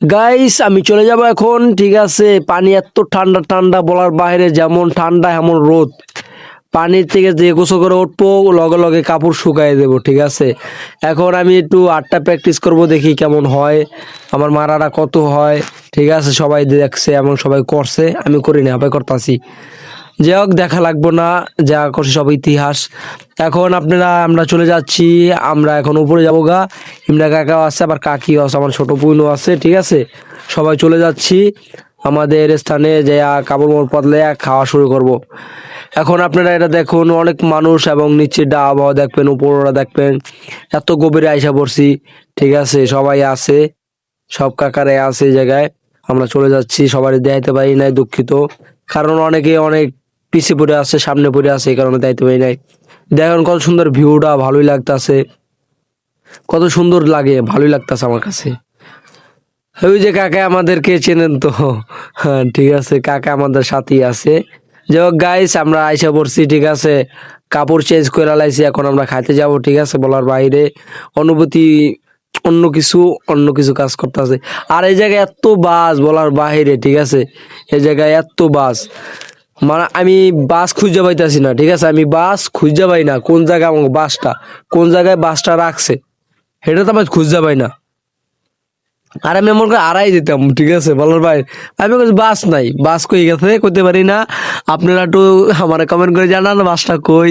Guys আমি চলে যাব এখন, ঠিক আছে? পানি এত ঠান্ডা ঠান্ডা বলার বাইরে যেমন ঠান্ডা, এমন রোদ। পানির থেকে যে গোসল করে উঠবো, লগে লগে কাপড় শুকাই দেবো, ঠিক আছে? এখন আমি একটু আটটা প্র্যাকটিস করব, দেখি কেমন হয়। আমার মারাটা কত হয়, ঠিক আছে? সবাই দেখছে, এমন সবাই করছে, আমি করি না আবার করতেছি। যে হোক, দেখা লাগবো না, যা করছি সব ইতিহাস। এখন আপনারা, আমরা চলে যাচ্ছি, আমরা এখন উপরে যাব গা। ইমরা কাকাও আছে, আবার কাকিও আছে, আমার ছোটো বোনও আছে, ঠিক আছে? সবাই চলে যাচ্ছি, আমাদের স্থানে যে কাপড় মোড় বদলে খাওয়া শুরু করব। এখন আপনারা এটা দেখুন, অনেক মানুষ এবং নিচে ডা আবহাওয়া দেখবেন উপররা দেখবেন। এত গভীরে আইসা পড়ছি, ঠিক আছে? সবাই আছে, সব কাকারে আছে জায়গায়। আমরা চলে যাচ্ছি, সবারই দেখাইতে পারি নাই, দুঃখিত। কারণ অনেকে অনেক পিছিয়ে পড়ে আছে, সামনে পড়ে আছে, এই কারণে দায়িত্ব পারি নাই। দেখুন কত সুন্দর ভিউটা ভালোই লাগতাছে। কত সুন্দর লাগে, ভালোই লাগতাছে আমার কাছে। ওই যে কাকা আমাদেরকে চেনেন তো। হ্যাঁ ঠিক আছে, কাকা আমাদের সাথেই আছে। যাই হোক গাইস আমরা আইসা পড়ছি, ঠিক আছে। কাপড় চেঞ্জ করে লাইছি, এখন আমরা খাইতে যাব, ঠিক আছে, বলার বাইরে। অনুভূতি, অন্য কিছু অন্য কিছু কাজ করতেছে। আর এই জায়গায় এত বাস, বলার বাইরে, ঠিক আছে। এই জায়গায় এত বাস। মানে আমি বাস খুঁজে পাইতেছি না, ঠিক আছে? আমি বাস খুঁজে পাই না কোন জায়গায় আমার বাসটা, কোন জায়গায় বাসটা রাখছে, সেটা তো আমি খুঁজে পাই না। আর আমি এমন করে আড়াই যেতাম, ঠিক আছে? বলার ভাই, আমি বাস নাই, বাস কই গেছে? কইতে পারি না। আপনারা একটু আমার কমেন্ট করে জানান, বাসটা কই?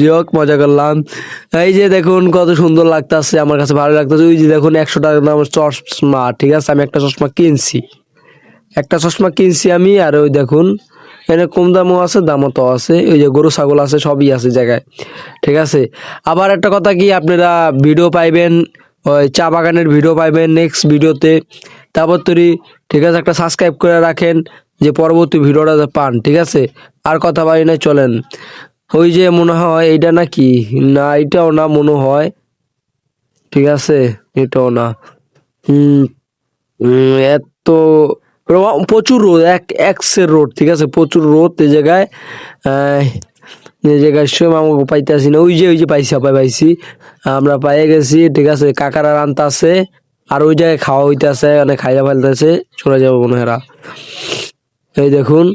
যে হোক, মজা করলাম। এই যে দেখুন, কত সুন্দর লাগতাছে, আমার কাছে ভালো লাগতেছে। ওই যে দেখুন, একশো টাকা দাম চশমা, ঠিক আছে? আমি একটা চশমা কিনছি। একটা চশমা কিনছি আমি, আর ওই দেখুন এখানে কম দামও আছে, দামও তো আছে। ওই যে গরু, ছাগল আছে, সবই আছে জায়গায়। ঠিক আছে? আবার একটা কথা কি, আপনারা ভিডিও পাইবেন, ওই চা বাগানের ভিডিও পাইবেন নেক্সট ভিডিওতে তারপর তৈরি, ঠিক আছে, একটা সাবস্ক্রাইব করে রাখেন, যে পরবর্তী ভিডিওটা পান, ঠিক আছে? আর কথা বাড়ি না চলেন। ওই যে মনে হয়, এইটা নাকি? না, এটাও না, মনে হয়। ঠিক আছে? এটাও না। হুম এত প্রচুর রোদ, এক এক্সের রোড ঠিক আছে? প্রচুর রোদ, এই জায়গায় এই জায়গায় সব আমাকে পাইতেছি না। ওই যে ওই যে পাইছি, আপাই পাইছি। আমরা পাইয়ে গেছি, ঠিক আছে? কাকারা রান্তা আছে, আর ওই জায়গায় খাওয়া হইতেছে অনেক খাইয়া ফেলতেছে, চলে যাব মনে হয় এই দেখুন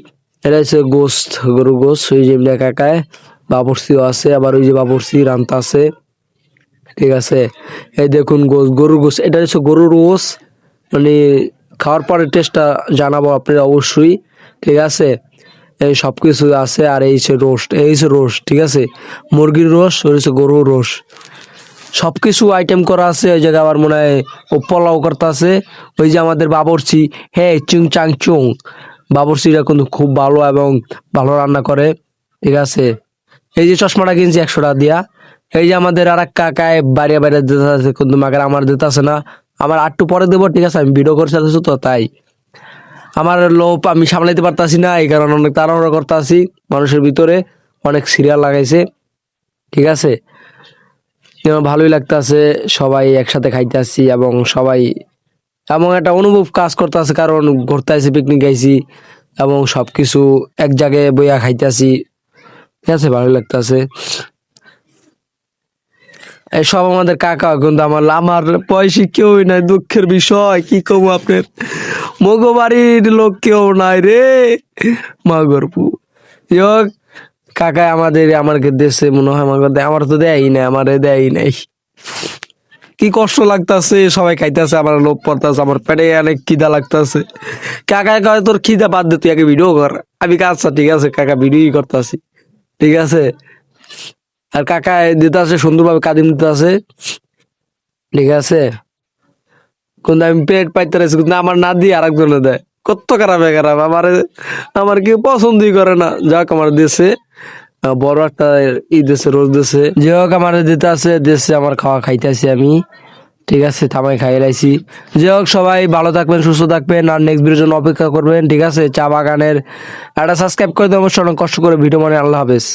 এটা হচ্ছে গোস্ত গরু গোস্ত ওই যে এমনি কাকায় বাবরসিও আছে, আবার ওই যে বাবরসি রান্তা আছে, ঠিক আছে? এই দেখুন গোস, গরুর গোস এটা হচ্ছে গরুর গোস মানে খাওয়ার পরে টেস্টটা জানাব আপনারা অবশ্যই, ঠিক আছে? এই সব কিছু আছে আর এই হচ্ছে রোস্ট এই হচ্ছে রোস্ট ঠিক আছে? মুরগির রোস্ট ওই হচ্ছে গরুর রোস্ট সব কিছু আইটেম করা আছে, ওই জায়গায় আবার মনে হয় ও পোলাও করতে আছে ওই যে আমাদের বাবরচি হ্যাঁ চুং চাং চুং। বাবরচিটা কিন্তু খুব ভালো এবং ভালো রান্না করে, ঠিক আছে? এই যে চশমাটা কিনছি একশো টাকা দিয়া। এই যে আমাদের আর এক কাকায় বাইরে বাইরে দিতে আছে কিন্তু মাগার আমার দিতে আছে না। আমার আটটু পরে দেবো, ঠিক আছে? আমি ভিডিও করতে আছি তো, তাই। আমার লোভ আমি সামলাইতে পারতাছি না, এই কারণে অনেক তাড়াহুড়ো করতে আছি মানুষের ভিতরে, অনেক সিরিয়াল লাগাইছে, ঠিক আছে? ভালোই লাগতেছে, সবাই একসাথে খাইতে আসছি এবং সবাই এমন একটা অনুভব কাজ করতে আছে কারণ ঘুরতে আসি পিকনিক গাইছি এবং সব কিছু এক জায়গায় বইয়া খাইতে আসি ঠিক আছে? ভালো লাগতেছে। এই সব আমাদের কাকা, কিন্তু আমার আমার পয়সা কেউ নাই, দুঃখের বিষয়, কি কমু আপনার? মগো বাড়ির লোক কেউ নাই রে মাগরপু হোক কাকা আমাদের আমাকে দেশে মনে হয় দেয়, আমার তো দেয়ই নাই, আমারে দেয়ই নাই। কি কষ্ট লাগতাছে, সবাই খাইতেছে, আমার লোভ পড়তাছে, আমার পেটে অনেক খিদা লাগতাছে। কাকা কয়, তোর খিদা বাদ দে, তুই আগে ভিডিও কর। আমি কাজ আচ্ছা ঠিক আছে, কাকা ভিডিওই করতেছি। ঠিক আছে? আর কাকা দিতে আছে সুন্দরভাবে কাদিম দিতে আছে ঠিক আছে? কিন্তু আমি পেট পাইতে রয়েছি কিন্তু আমার না দিয়ে আর একজনে দেয়। কত খারাপ খারাপ। আমার আমার কেউ পছন্দই করে না। যাক আমার দেশে বড় একটা ই দেশে রোজ দেশে যে হোক আমার দিতে আছে দেশে আমার খাওয়া খাইতেছি আমি। ঠিক আছে, থামাই খাই লাইছি যে হোক, সবাই ভালো থাকবেন, সুস্থ থাকবেন, আর নেক্সট ভিডিওর জন্য অপেক্ষা করবেন। ঠিক আছে? চা বাগানের, একটা সাবস্ক্রাইব করে দেবো অবশ্যই অনেক কষ্ট করে ভিডিও মানে আল্লাহ হাফেজ।